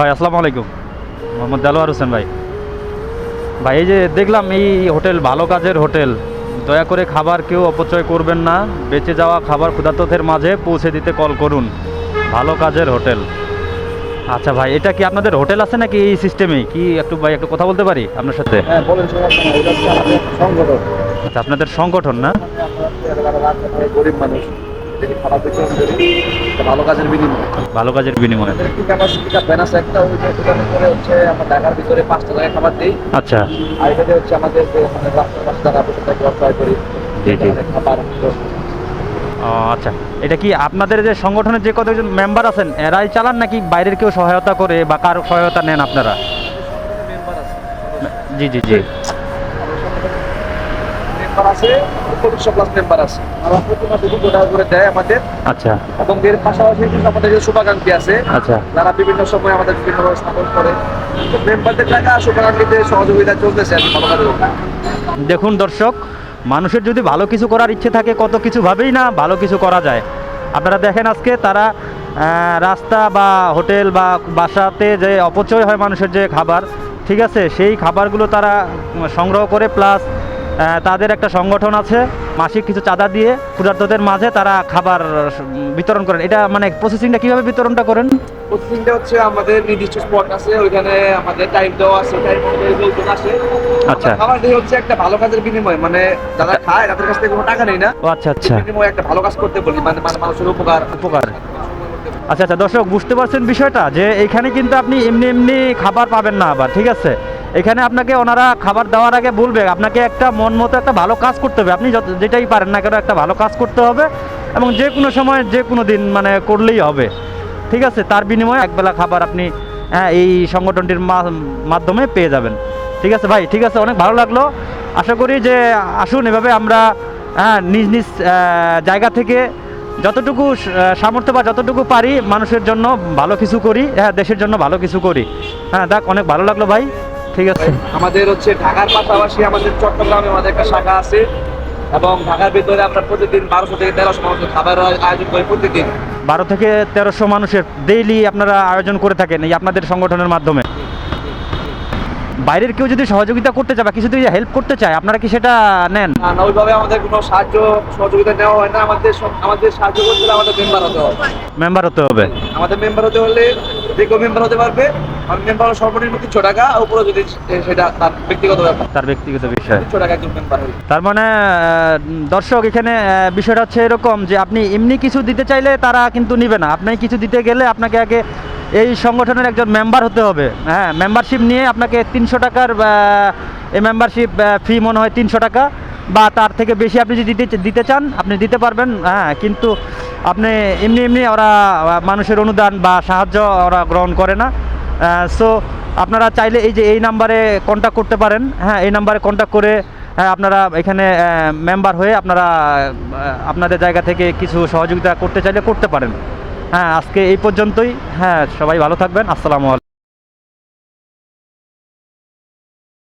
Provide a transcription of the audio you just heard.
ভাই আসসালামু আলাইকুম মোহাম্মদ দেলোয়ার হোসেন ভাই ভাই এই যে দেখলাম এই হোটেল ভালো কাজের হোটেল দয়া করে খাবার কেউ অপচয় করবেন না বেঁচে যাওয়া খাবার ক্ষুধার্তদের মাঝে পৌঁছে দিতে কল করুন ভালো কাজের হোটেল আচ্ছা ভাই এটা কি আপনাদের হোটেল আছে নাকি এই সিস্টেমে কি একটু ভাই একটু কথা বলতে পারি আপনার সাথে হ্যাঁ আচ্ছা আপনাদের সংগঠন না গরিব মানুষ খারাপ করি ভালো কাজের বিনিময় ভালো কাজের বিনিময়ে। ঠিক ব্যানাস একটা ওই দোকানে করে হচ্ছে আমরা ঢাকার ভিতরে পাঁচটা জায়গায় খাবার দিই। আচ্ছা। আর এটাতে হচ্ছে আমাদের যে মানে রাস্তার পাশে যারা বসে থাকে অসহায় করি। জি, জি। এখানে খাবার ও, আচ্ছা। এটা কি আপনাদের যে সংগঠনের যে কতজন মেম্বার আছেন এরাই চালান নাকি বাইরের কেউ সহায়তা করে বা কার সহায়তা নেন আপনারা? জি জি জি। মেম্বার আছে পঁচিশশো প্লাস মেম্বার আছে। আমরা প্রতি মাসে দুটো টাকা করে দেয় আমাদের। আচ্ছা। এবং এর পাশাপাশি কিন্তু আমাদের যে শুভাকাঙ্ক্ষী আছে আচ্ছা। যারা বিভিন্ন সময় আমাদের বিভিন্ন স্থাপন করে। মেম্বারদের টাকা শুভাকাঙ্ক্ষীতে সহযোগিতা চলতেছে আর ভালো দেখুন দর্শক মানুষের যদি ভালো কিছু করার ইচ্ছে থাকে কত কিছু ভাবেই না ভালো কিছু করা যায়। আপনারা দেখেন আজকে তারা রাস্তা বা হোটেল বা বাসাতে যে অপচয় হয় মানুষের যে খাবার ঠিক আছে? সেই খাবারগুলো তারা সংগ্রহ করে প্লাস তাদের একটা সংগঠন আছে মাসিক কিছু চাঁদা দিয়ে ক্ষুধার্তদের মাঝে তারা খাবার বিতরণ করেন। এটা মানে প্রসেসিংটা কীভাবে বিতরণটা করেন? প্রতিদিনটা হচ্ছে আমাদের নির্দিষ্ট স্পট আছে ওইখানে আমাদের টাইম দেওয়া আছে টাইম লোকজন আসে। আচ্ছা। খাবার দিয়ে হচ্ছে একটা ভালো কাজের বিনিময় মানে যারা খায় তাদের কাছ থেকে কোনো টাকা নেই না। আচ্ছা আচ্ছা। বিনিময়ে একটা ভালো কাজ করতে বলি মানে মানে মানুষের উপকার। উপকার। আচ্ছা আচ্ছা দর্শক বুঝতে পারছেন বিষয়টা যে এখানে কিন্তু আপনি এমনি এমনি খাবার পাবেন না আবার ঠিক আছে? এখানে আপনাকে ওনারা খাবার দেওয়ার আগে বলবে, আপনাকে একটা মন মতো একটা ভালো কাজ করতে হবে। আপনি যত যেটাই পারেন না কেন, একটা ভালো কাজ করতে হবে এবং যে কোনো সময়, যে কোনো দিন মানে করলেই হবে। ঠিক আছে? তার বিনিময়ে একবেলা খাবার আপনি হ্যাঁ এই সংগঠনটির মাধ্যমে পেয়ে যাবেন। ঠিক আছে ভাই? ঠিক আছে, অনেক ভালো লাগল। আশা করি যে আসুন এভাবে আমরা হ্যাঁ নিজ নিজ জায়গা থেকে যতটুকু সামর্থ্য বা যতটুকু পারি মানুষের জন্য ভালো কিছু করি হ্যাঁ দেশের জন্য ভালো কিছু করি। হ্যাঁ দেখ অনেক ভালো লাগল ভাই। ঠিক আছে। আমাদের হচ্ছে ঢাকার পাশাপাশি আমাদের চট্টগ্রামে আমাদের একটা শাখা আছে এবং ঢাকার ভিতরে আমরা প্রতিদিন বারোশো থেকে তেরোশো মানুষ খাবার আয়োজন করি প্রতিদিন। বারো থেকে তেরোশো মানুষের ডেইলি আপনারা আয়োজন করে থাকেন এই আপনাদের সংগঠনের মাধ্যমে। বাইরের কেউ যদি সহযোগিতা করতে চায় বা কিছু যদি হেল্প করতে চায় আপনারা কি সেটা নেন? না ওইভাবে আমাদের কোনো সাহায্য সহযোগিতা নেওয়া হয় না। আমাদের আমাদের সাহায্য করতে হলে আমাদের মেম্বার হতে হবে। মেম্বার হতে হবে। আমাদের মেম্বার হতে হলে যে কেউ মেম্বার হতে পারবে। আর মেম্বার সর্বনিম্ন তিনশো টাকা আর উপরে যদি সেটা তার ব্যক্তিগত ব্যাপার। তার ব্যক্তিগত বিষয়। তিনশো টাকা একজন মেম্বার হলে তার মানে দর্শক এখানে বিষয়টা হচ্ছে এরকম যে আপনি এমনি কিছু দিতে চাইলে তারা কিন্তু নিবে না। আপনি কিছু দিতে গেলে আপনাকে আগে এই সংগঠনের একজন মেম্বার হতে হবে। হ্যাঁ মেম্বারশিপ নিয়ে আপনাকে তিনশো টাকার এই মেম্বারশিপ ফি মনে হয় তিনশো টাকা বা তার থেকে বেশি আপনি যদি দিতে দিতে চান আপনি দিতে পারবেন। হ্যাঁ কিন্তু আপনি এমনি এমনি ওরা মানুষের অনুদান বা সাহায্য ওরা গ্রহণ করে না। সো আপনারা চাইলে এই যে এই নাম্বারে কন্ট্যাক্ট করতে পারেন। হ্যাঁ এই নাম্বারে কন্ট্যাক্ট করে হ্যাঁ আপনারা এখানে মেম্বার হয়ে আপনারা আপনাদের জায়গা থেকে কিছু সহযোগিতা করতে চাইলে করতে পারেন। হ্যাঁ আজকে এই পর্যন্তই। হ্যাঁ সবাই ভালো থাকবেন। আসসালামু আলাইকুম।